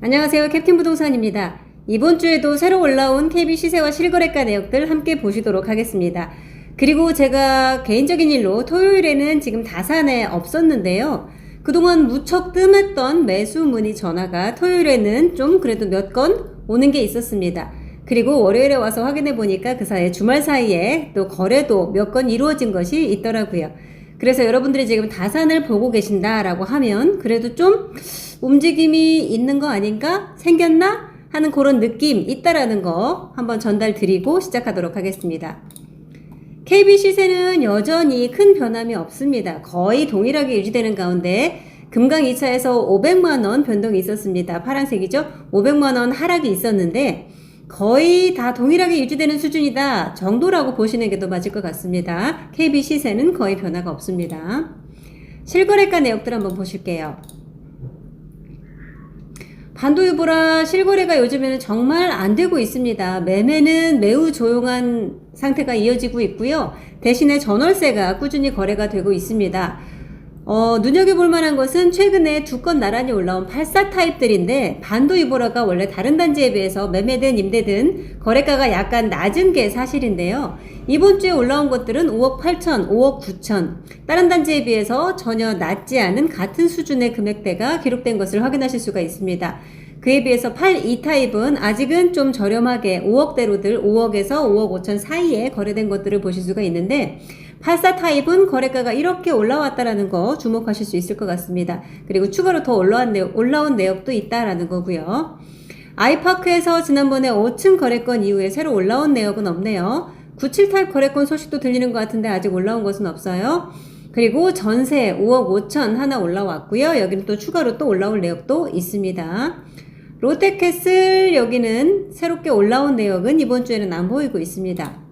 안녕하세요. 캡틴 부동산입니다. 이번 주에도 새로 올라온 KB 시세와 실거래가 내역들 함께 보시도록 하겠습니다. 그리고 제가 개인적인 일로 토요일에는 지금 다산에 없었는데요. 그동안 무척 뜸했던 매수 문의 전화가 토요일에는 좀 그래도 몇 건 오는 게 있었습니다. 그리고 월요일에 와서 확인해 보니까 그 사이에 주말 사이에 또 거래도 몇 건 이루어진 것이 있더라고요. 그래서 여러분들이 지금 다산을 보고 계신다라고 하면 그래도 좀 움직임이 있는 거 아닌가? 생겼나? 하는 그런 느낌 있다라는 거 한번 전달 드리고 시작하도록 하겠습니다. KB 시세는 여전히 큰 변함이 없습니다. 거의 동일하게 유지되는 가운데 금강 2차에서 500만원 변동이 있었습니다. 파란색이죠? 500만원 하락이 있었는데 거의 다 동일하게 유지되는 수준이다 정도라고 보시는 게 더 맞을 것 같습니다. KB 시세는 거의 변화가 없습니다. 실거래가 내역들 한번 보실게요. 반도 유보라 실거래가 요즘에는 정말 안 되고 있습니다. 매매는 매우 조용한 상태가 이어지고 있고요. 대신에 전월세가 꾸준히 거래가 되고 있습니다. 어, 눈여겨볼 만한 것은 최근에 두 건 나란히 올라온 84 타입들인데 반도유보라가 원래 다른 단지에 비해서 매매든 임대든 거래가가 약간 낮은 게 사실인데요. 이번 주에 올라온 것들은 5억 8천, 5억 9천. 다른 단지에 비해서 전혀 낮지 않은 같은 수준의 금액대가 기록된 것을 확인하실 수가 있습니다. 그에 비해서 82 타입은 아직은 좀 저렴하게 5억대로들 5억에서 5억 5천 사이에 거래된 것들을 보실 수가 있는데 84 타입은 거래가가 이렇게 올라왔다라는 거 주목하실 수 있을 것 같습니다. 그리고 추가로 더 올라온 내역, 올라온 내역도 있다라는 거고요. 아이파크에서 지난번에 5층 거래권 이후에 새로 올라온 내역은 없네요. 97 타입 거래권 소식도 들리는 것 같은데 아직 올라온 것은 없어요. 그리고 전세 5억 5천 하나 올라왔고요. 여기는 또 추가로 또 올라올 내역도 있습니다. 롯데캐슬 여기는 새롭게 올라온 내역은 이번 주에는 안 보이고 있습니다.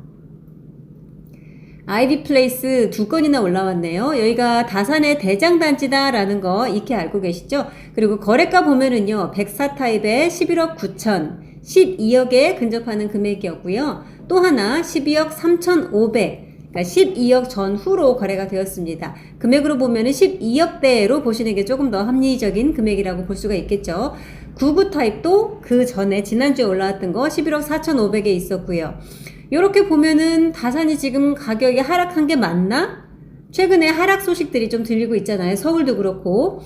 아이비 플레이스 두 건이나 올라왔네요. 여기가 다산의 대장단지다라는 거 익히 알고 계시죠? 그리고 거래가 보면은요, 104 타입에 11억 9천, 12억에 근접하는 금액이었고요. 또 하나 12억 3,500, 그러니까 12억 전후로 거래가 되었습니다. 금액으로 보면은 12억대로 보시는 게 조금 더 합리적인 금액이라고 볼 수가 있겠죠. 99 타입도 그 전에 지난주에 올라왔던 거 11억 4,500에 있었고요. 이렇게 보면은 다산이 지금 가격이 하락한 게 맞나? 최근에 하락 소식들이 좀 들리고 있잖아요. 서울도 그렇고.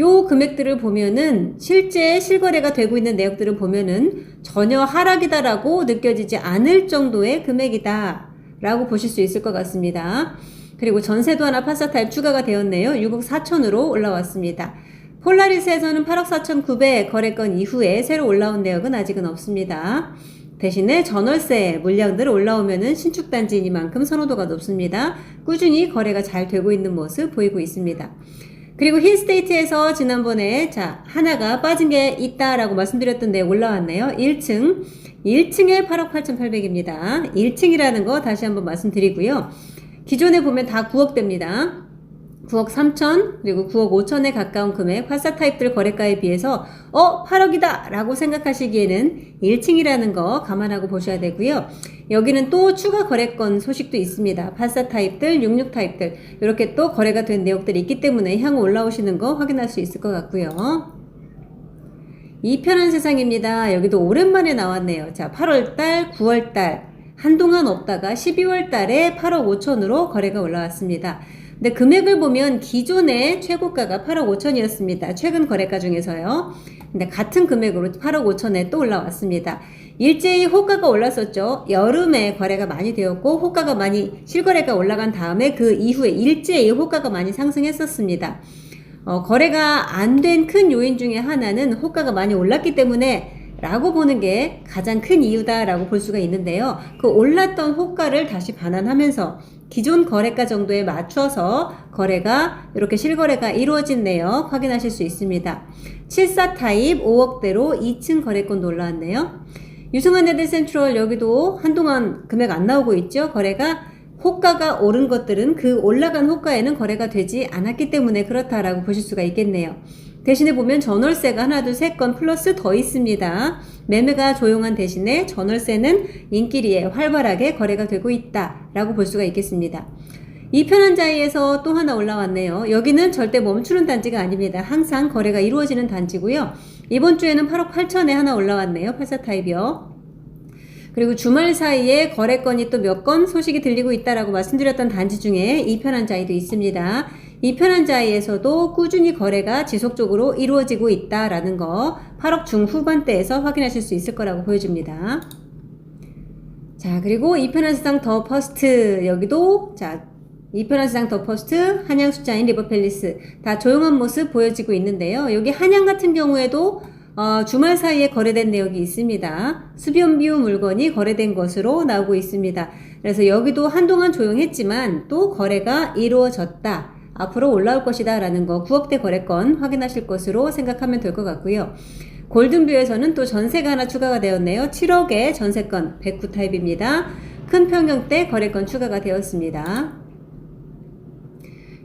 요 금액들을 보면은 실제 실거래가 되고 있는 내역들을 보면은 전혀 하락이다라고 느껴지지 않을 정도의 금액이다. 라고 보실 수 있을 것 같습니다. 그리고 전세도 하나 파사타입 추가가 되었네요. 6억 4천으로 올라왔습니다. 폴라리스에서는 8억 4천 9백 거래건 이후에 새로 올라온 내역은 아직은 없습니다. 대신에 전월세 물량들 올라오면은 신축 단지이니만큼 선호도가 높습니다. 꾸준히 거래가 잘 되고 있는 모습 보이고 있습니다. 그리고 힐스테이트에서 지난번에 자 하나가 빠진 게 있다라고 말씀드렸던데 올라왔네요. 1층 1층에 8억 8,800입니다. 1층이라는 거 다시 한번 말씀드리고요. 기존에 보면 다 9억대입니다. 9억 3천 그리고 9억 5천에 가까운 금액 화사 타입들 거래가에 비해서 어 8억이다! 라고 생각하시기에는 1층이라는 거 감안하고 보셔야 되고요. 여기는 또 추가 거래건 소식도 있습니다. 84 타입들 66 타입들. 이렇게 또 거래가 된 내역들이 있기 때문에 향후 올라오시는 거 확인할 수 있을 것 같고요. 이 편한 세상입니다. 여기도 오랜만에 나왔네요. 자 8월달 9월달. 한동안 없다가 12월달에 8억 5천으로 거래가 올라왔습니다 근데 금액을 보면 기존의 최고가가 8억 5천이었습니다. 최근 거래가 중에서요. 근데 같은 금액으로 8억 5천에 또 올라왔습니다. 일제히 호가가 올랐었죠. 여름에 거래가 많이 되었고 호가가 많이 실거래가 올라간 다음에 그 이후에 일제히 호가가 많이 상승했었습니다. 어, 거래가 안 된 큰 요인 중에 하나는 호가가 많이 올랐기 때문에 라고 보는 게 가장 큰 이유다라고 볼 수가 있는데요. 그 올랐던 호가를 다시 반환하면서 기존 거래가 정도에 맞춰서 거래가 이렇게 실거래가 이루어진 내역 확인하실 수 있습니다. 74 타입 5억대로 2층 거래권도 올라왔네요. 유승환 레드 센트럴 여기도 한동안 금액 안 나오고 있죠. 거래가 호가가 오른 것들은 그 올라간 호가에는 거래가 되지 않았기 때문에 그렇다라고 보실 수가 있겠네요. 대신에 보면 전월세가 하나, 둘, 세 건 플러스 더 있습니다. 매매가 조용한 대신에 전월세는 인기리에 활발하게 거래가 되고 있다라고 볼 수가 있겠습니다. 이 편한 자리에서 또 하나 올라왔네요. 여기는 절대 멈추는 단지가 아닙니다. 항상 거래가 이루어지는 단지고요. 이번 주에는 8억 8천에 하나 올라왔네요. 84 타입이요. 그리고 주말 사이에 거래건이 또 몇 건 소식이 들리고 있다라고 말씀드렸던 단지 중에 이편한 자이도 있습니다. 이편한 자이에서도 꾸준히 거래가 지속적으로 이루어지고 있다라는 거 8억 중후반대에서 확인하실 수 있을 거라고 보여집니다. 자, 그리고 이편한 세상 더 퍼스트 여기도 자, 이편한 세상 더 퍼스트 한양 숫자인 리버팰리스 다 조용한 모습 보여지고 있는데요. 여기 한양 같은 경우에도 어, 주말 사이에 거래된 내역이 있습니다. 수변비우 물건이 거래된 것으로 나오고 있습니다. 그래서 여기도 한동안 조용했지만 또 거래가 이루어졌다. 앞으로 올라올 것이다 라는 거 9억대 거래건 확인하실 것으로 생각하면 될 것 같고요. 골든뷰에서는 또 전세가 하나 추가가 되었네요. 7억의 전세건 109 타입입니다. 큰 평형대 거래건 추가가 되었습니다.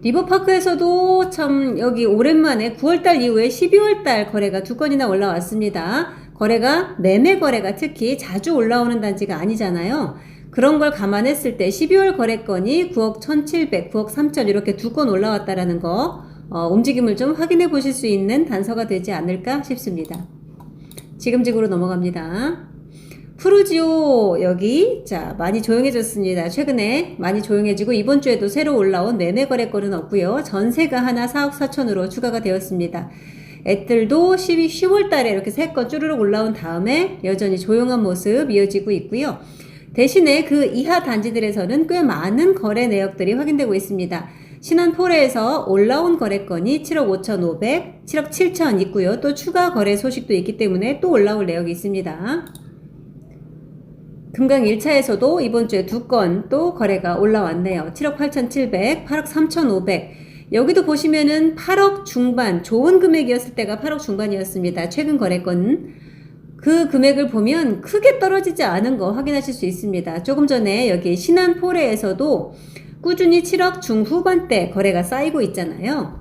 리버파크에서도 참 여기 오랜만에 9월달 이후에 12월달 거래가 두 건이나 올라왔습니다. 거래가 매매 거래가 특히 자주 올라오는 단지가 아니잖아요. 그런 걸 감안했을 때 12월 거래건이 9억 1,700, 9억 3천 이렇게 두 건 올라왔다라는 거 어, 움직임을 좀 확인해 보실 수 있는 단서가 되지 않을까 싶습니다. 지금 직으로 넘어갑니다. 푸르지오 여기 자 많이 조용해졌습니다. 최근에 많이 조용해지고 이번 주에도 새로 올라온 매매 거래건은 없고요. 전세가 하나 4억 4천으로 추가가 되었습니다. 애들도 12, 10월 달에 이렇게 세 건 쭈르륵 올라온 다음에 여전히 조용한 모습 이어지고 있고요. 대신에 그 이하 단지들에서는 꽤 많은 거래 내역들이 확인되고 있습니다. 신한포레에서 올라온 거래건이 7억 5,500, 7억 7천 있고요. 또 추가 거래 소식도 있기 때문에 또 올라올 내역이 있습니다. 금강 1차에서도 이번 주에 두 건 또 거래가 올라왔네요. 7억 8,700, 8억 3,500. 여기도 보시면은 8억 중반, 좋은 금액이었을 때가 8억 중반이었습니다. 최근 거래건. 그 금액을 보면 크게 떨어지지 않은 거 확인하실 수 있습니다. 조금 전에 여기 신한 포레에서도 꾸준히 7억 중후반대 거래가 쌓이고 있잖아요.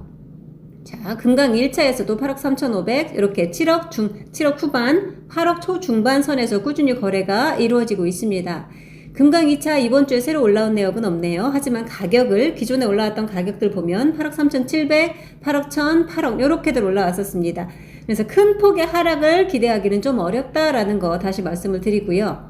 자, 금강 1차에서도 8억 3,500, 이렇게 7억 중, 7억 후반, 8억 초중반 선에서 꾸준히 거래가 이루어지고 있습니다. 금강 2차 이번 주에 새로 올라온 내역은 없네요. 하지만 가격을 기존에 올라왔던 가격들 보면 8억 3,700, 8억 1,000, 8억 이렇게들 올라왔었습니다. 그래서 큰 폭의 하락을 기대하기는 좀 어렵다라는 거 다시 말씀을 드리고요.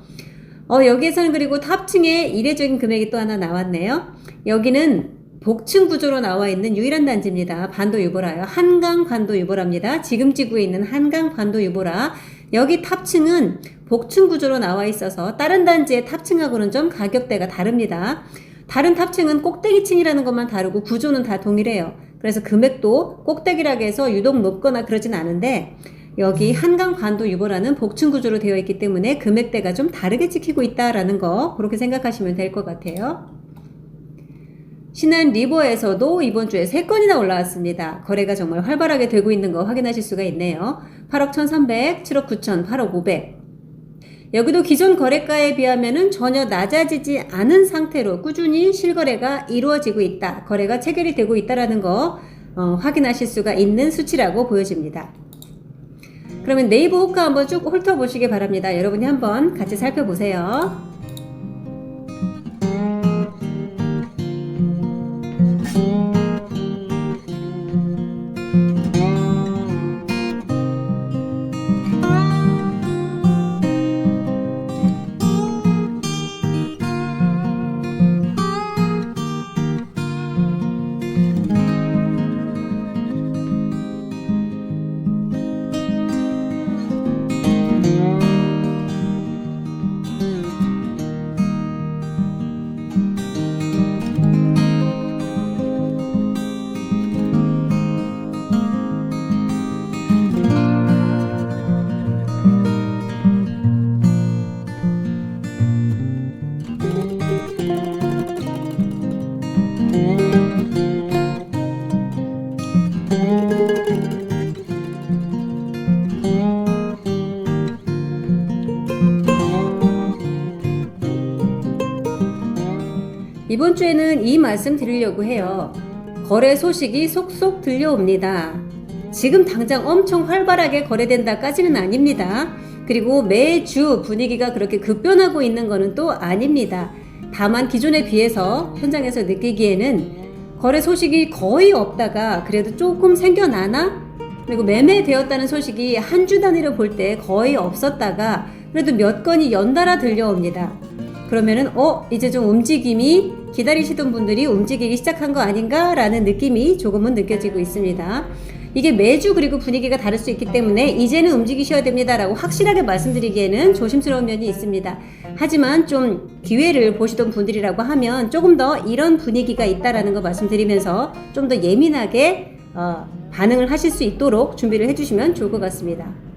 어, 여기에서는 그리고 탑층에 이례적인 금액이 또 하나 나왔네요. 여기는 복층 구조로 나와 있는 유일한 단지입니다. 반도 유보라요. 한강 반도 유보라입니다. 지금 지구에 있는 한강 반도 유보라. 여기 탑층은 복층 구조로 나와 있어서 다른 단지의 탑층하고는 좀 가격대가 다릅니다. 다른 탑층은 꼭대기층이라는 것만 다르고 구조는 다 동일해요. 그래서 금액도 꼭대기라고 해서 유독 높거나 그러진 않은데 여기 한강 반도 유보라는 복층 구조로 되어 있기 때문에 금액대가 좀 다르게 찍히고 있다라는 거 그렇게 생각하시면 될 것 같아요. 신한 리버에서도 이번 주에 3건이나 올라왔습니다. 거래가 정말 활발하게 되고 있는 거 확인하실 수가 있네요. 8억 1,300, 7억 9천, 8억 500. 여기도 기존 거래가에 비하면 전혀 낮아지지 않은 상태로 꾸준히 실거래가 이루어지고 있다. 거래가 체결이 되고 있다라는 거 어, 확인하실 수가 있는 수치라고 보여집니다. 그러면 네이버 호가 한번 쭉 훑어보시기 바랍니다. 여러분이 한번 같이 살펴보세요. 이번 주에는 이 말씀 드리려고 해요. 거래 소식이 속속 들려옵니다. 지금 당장 엄청 활발하게 거래된다까지는 아닙니다. 그리고 매주 분위기가 그렇게 급변하고 있는 것은 또 아닙니다. 다만 기존에 비해서 현장에서 느끼기에는 거래 소식이 거의 없다가 그래도 조금 생겨나나 그리고 매매되었다는 소식이 한 주 단위로 볼 때 거의 없었다가 그래도 몇 건이 연달아 들려옵니다. 그러면은 어 이제 좀 움직임이 기다리시던 분들이 움직이기 시작한 거 아닌가라는 느낌이 조금은 느껴지고 있습니다. 이게 매주 그리고 분위기가 다를 수 있기 때문에 이제는 움직이셔야 됩니다라고 확실하게 말씀드리기에는 조심스러운 면이 있습니다. 하지만 좀 기회를 보시던 분들이라고 하면 조금 더 이런 분위기가 있다라는 거 말씀드리면서 좀 더 예민하게 어, 반응을 하실 수 있도록 준비를 해주시면 좋을 것 같습니다.